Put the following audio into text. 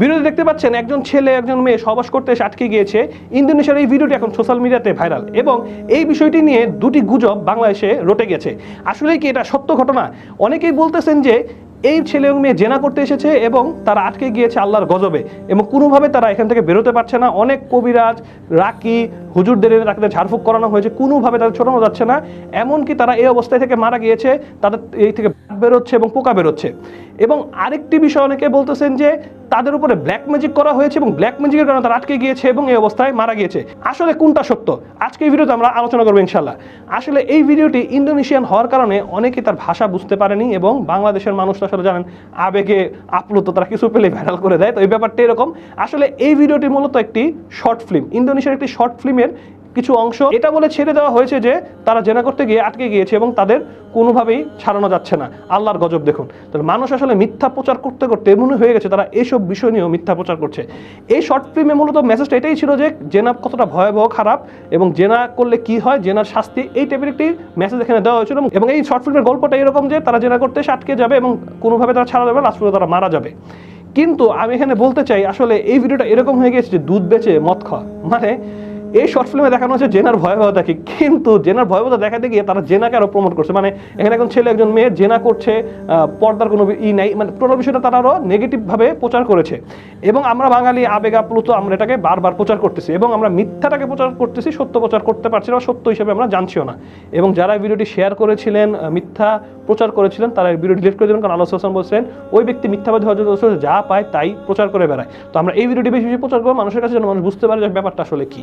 ভিডিওতে দেখতে পাচ্ছেন একজন ছেলে, একজন মেয়ে সহবাস করতে এসে আটকে গিয়েছে। ইন্দোনেশিয়ার এই ভিডিওটি এখন সোশ্যাল মিডিয়াতে ভাইরাল এবং এই বিষয়টি নিয়ে দুটি গুজব বাংলাদেশে রটে গেছে। আসলে কি এটা সত্য ঘটনা? অনেকেই বলতেছেন যে এই ছেলে এবং মেয়ে জেনা করতে এসেছে এবং তারা আটকে গিয়েছে আল্লাহর গজবে এবং কোনোভাবে তারা এখান থেকে বেরোতে পারছে না। অনেক কবিরাজ, রাকি হুজুরদের তাকে ঝাড়ফুঁক করানো হয়েছে। কোনোভাবে তাদের ছোটানো যাচ্ছে না। এমনকি তারা এই অবস্থায় থেকে মারা গিয়েছে, তাদের এই থেকে বেরোচ্ছে এবং পোকা বেরোচ্ছে। এবং আরেকটি বিষয় অনেকে বলতেছেন যে, তাদের উপরে ব্ল্যাক ম্যাজিক করা হয়েছে এবং ব্ল্যাক ম্যাজিকের কারণে তারা আটকে গিয়েছে এবং এই অবস্থায় মারা গিয়েছে। আসলে কোনটা সত্য? আজকে এই ভিডিওতে আমরা আলোচনা করব ইনশাল্লাহ আসলে এই ভিডিওটি ইন্দোনেশিয়ান হওয়ার কারণে অনেকে তার ভাষা বুঝতে পারেনি এবং বাংলাদেশের মানুষ আসলে জানেন, আবেগে আপ্লুত, তারা কিছু পেলে ভাইরাল করে দেয়। তো এই ব্যাপারটা এরকম। আসলে এই ভিডিওটি মূলত একটি শর্ট ফিল্ম ইন্দোনেশিয়ার একটি শর্ট ফিল্মের কিছু অংশ। এটা বলে ছেড়ে দেওয়া হয়েছে যে তারা জেনা করতে গিয়ে আটকে গিয়েছে এবং তাদের কোনোভাবেই ছাড়ানো যাচ্ছে না। আল্লাহর গজব দেখুন। তাহলে মানুষ আসলে মিথ্যা প্রচার করতে করতে এমনই হয়ে গেছে, তারা এইসব বিষয় নিয়েও মিথ্যা প্রচার করছে। এই শর্ট ফিল্মে মূলত মেসেজটা এটাই ছিল যে জেনা কতটা ভয়াবহ, খারাপ এবং জেনা করলে কি হয়, জেনার শাস্তি, এই টাইপের একটি মেসেজ এখানে দেওয়া হয়েছিল। এবং এই শর্ট ফিল্মের গল্পটা এরকম যে তারা জেনা করতে এসে আটকে যাবে এবং কোনোভাবে তারা ছাড়া যাবে লাস্ট পর্যন্ত তারা মারা যাবে। কিন্তু আমি এখানে বলতে চাই, আসলে এই ভিডিওটা এরকম হয়ে গেছে যে দুধ বেচে মদ খাওয়া। মানে এই শর্ট ফিল্মে দেখানো হচ্ছে জেনার ভয়াবহতা কি কিন্তু জেনার ভয়াবহতা দেখাতে গিয়ে তারা জেনাকে আরও প্রমোট করছে। মানে এখানে একজন ছেলে, একজন মেয়ে জেনা করছে পর্দার কোনো ই নাই। মানে টোটাল বিষয়টা তারা আরও নেগেটিভ ভাবে প্রচার করেছে। এবং আমরা বাঙালি আবেগ আপ্লুত, আমরা এটাকে বারবার প্রচার করতেছি। এবং আমরা মিথ্যাটাকে প্রচার করতেছি, সত্য প্রচার করতে পারছি না সত্য হিসেবে আমরা জানছিও না। এবং যারা এই ভিডিওটি শেয়ার করেছিলেন মিথ্যা প্রচার করেছিলেন, তারা ভিডিও ডিলিট করে দেবেন। কারণ আল্লাহ হাসান বলছেন, ওই ব্যক্তি মিথ্যাবাদী হজরত রসুল যা পায় তাই প্রচার করে বেড়ায়। তো আমরা এই ভিডিওটি বেশি বেশি প্রচার করব। মানুষের কাছে যেন মানুষ বুঝতে পারে যে ব্যাপারটা আসলে কি।